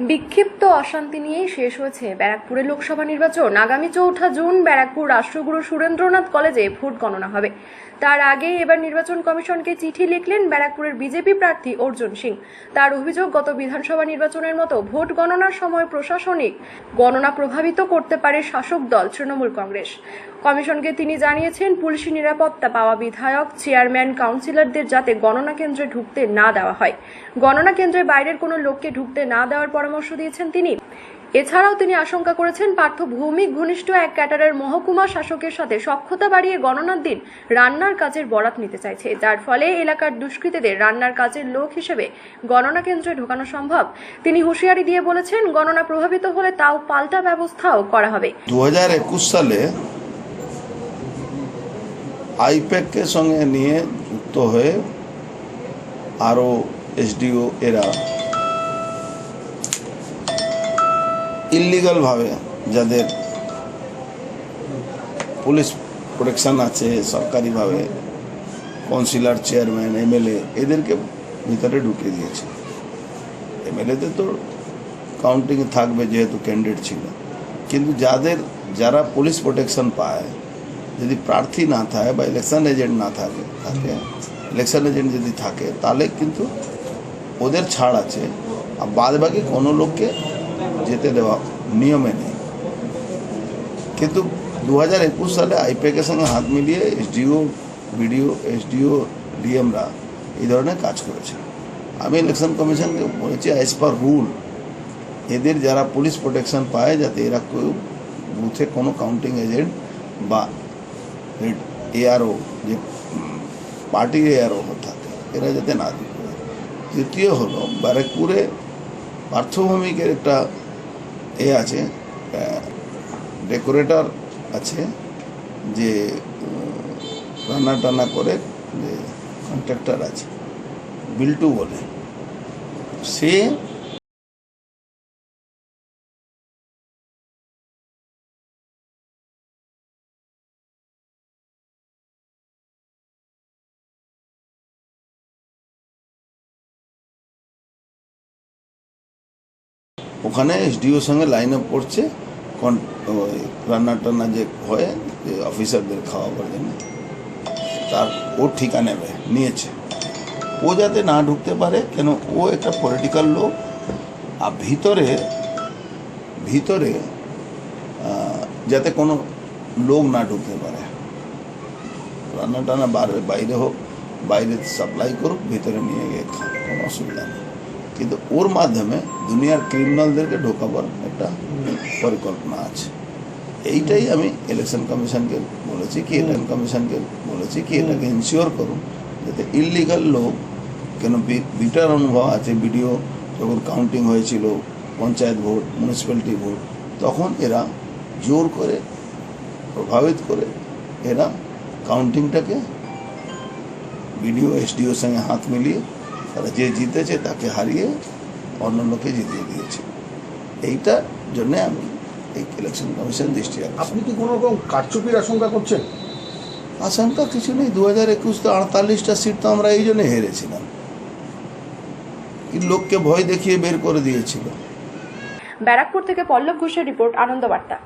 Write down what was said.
বিক্ষিপ্ত অশান্তি নিয়েই শেষ হয়েছে ব্যারাকপুরে লোকসভা নির্বাচন। আগামী চৌঠা জুন ব্যারাকপুর রাষ্ট্রগুরু সুরেন্দ্রনাথ কলেজে ভোট গণনা হবে। তার আগে এবার নির্বাচন কমিশনকে চিঠি লিখলেন ব্যারাকপুরের বিজেপি প্রার্থী অর্জুন সিং। তার অভিযোগ, গত বিধানসভা নির্বাচনের মতো ভোট গণনার সময় প্রশাসনিক গণনা প্রভাবিত করতে পারে শাসক দল, তৃণমূল কংগ্রেস। কমিশনকে তিনি জানিয়েছেন, পুলিশি নিরাপত্তা পাওয়া বিধায়ক, চেয়ারম্যান, কাউন্সিলরদের যাতে গণনা কেন্দ্রে ঢুকতে না দেওয়া হয়। গণনা কেন্দ্রের বাইরের কোনো লোককে ঢুকতে না দেওয়ার পরামর্শ দিয়েছেন তিনি। এছাড়াও তিনি আশঙ্কা করেছেন পার্থ ভৌমিক ঘনিষ্ঠ এক ক্যাটারের মহকুমা শাসকের সাথে সক্ষতা বাড়িয়ে গণনার দিন রান্নার কাজের বরাত নিতে চাইছে। যার ফলে এলাকার দুষ্কৃতীদের রান্নার কাজের লোক হিসেবে গণনা কেন্দ্রে ঢোকানো সম্ভব। তিনি হুঁশিয়ারি দিয়ে বলেছেন, গণনা প্রভাবিত হলে তাও পাল্টা ব্যবস্থাও করা হবে। দু হাজার একুশ সালে আইপ্যাককে সঙ্গে নিয়ে যুক্ত হয়ে আরও এসডিও এরা ইলিগালভাবে যাদের পুলিশ প্রোটেকশন আছে, সরকারিভাবে কাউন্সিলর, চেয়ারম্যান, এমএলএ, এদেরকে ভিতরে ঢুকিয়ে দিয়েছে। এমএলএতে তো কাউন্টিং থাকবে যেহেতু ক্যান্ডিডেট ছিল। কিন্তু যাদের, যারা পুলিশ প্রোটেকশন পায় যদি প্রার্থী না থাকে বা ইলেকশন এজেন্ট না থাকে থাকে ইলেকশন এজেন্ট যদি থাকে, তাহলে কিন্তু ওদের ছাড় আছে। আর বাদ বাকি কোনো লোককে যেতে দেওয়া নিয়মে নেই। কিন্তু দু হাজার একুশ সালে আইপ্যাকের সঙ্গে হাত মিলিয়ে এসডিও, বিডিও, এসডিও, ডিএমরা এই ধরনের কাজ করেছে। আমি ইলেকশন কমিশনকে বলেছি অ্যাজ পার রুল এদের যারা পুলিশ প্রোটেকশন পায়, যাতে এরা কেউ বুথে কোনো কাউন্টিং এজেন্ট বা এআরও যে পার্টি এআরও থাকে এরা যাতে না দিতে তৃতীয় হলো, ব্যারাকপুরে পার্থভূমিকের একটা এ আছে ডেকোরেটর আছে, যে রান্না টান্না করে, যে, কন্ট্রাক্টর আছে, বিল্টু বলে। সে ওখানে এসডিওর সঙ্গে লাইন আপ করছে রান্না টান্না যে হয় অফিসারদের খাওয়াবার জন্য, তার ও ঠিকা নেবে, নিয়েছে। ও যাতে না ঢুকতে পারে, কেন ও একটা পলিটিক্যাল লোক, আর ভিতরে ভিতরে যাতে কোনো লোক না ঢুকতে পারে। রান্না টান্না বাইরে হোক, বাইরে সাপ্লাই করুক, ভিতরে নিয়ে গিয়ে খাক, কোনো অসুবিধা নেই। কিন্তু ওর মাধ্যমে দুনিয়ার ক্রিমিনালদেরকে ঢোকাবার একটা পরিকল্পনা আছে। এইটাই আমি ইলেকশন কমিশনকে বলেছি, কি ইলেকশন কমিশনকে বলেছি, কি এটাকে ইনশিওর করুন যাতে ইলিগাল লোক কেন বিটার অনুভব আছে ভিডিও যখন কাউন্টিং হয়েছিল, পঞ্চায়েত ভোট মিউনিসিপ্যালিটি ভোট, তখন এরা জোর করে, প্রভাবিত করে এরা কাউন্টিংটাকে বিডিও এসডিওর সঙ্গে হাত মিলিয়ে তারা যে জিতেছে তাকে হারিয়ে অন্য লোকে জিতিয়ে দিয়েছে। এইটার জন্যে আমি এই ইলেকশন কমিশন দৃষ্টি আপনি কি কোনো রকম কারচুপির আশঙ্কা করছেন? আশঙ্কা কিছু নেই। দু হাজার একুশ তো আটতাল্লিশটা সিট তো আমরা এই জন্য হেরেছিলাম। কি লোককে ভয় দেখিয়ে বের করে দিয়েছিল। ব্যারাকপুর থেকে পল্লব ঘোষের রিপোর্ট আনন্দ বার্তা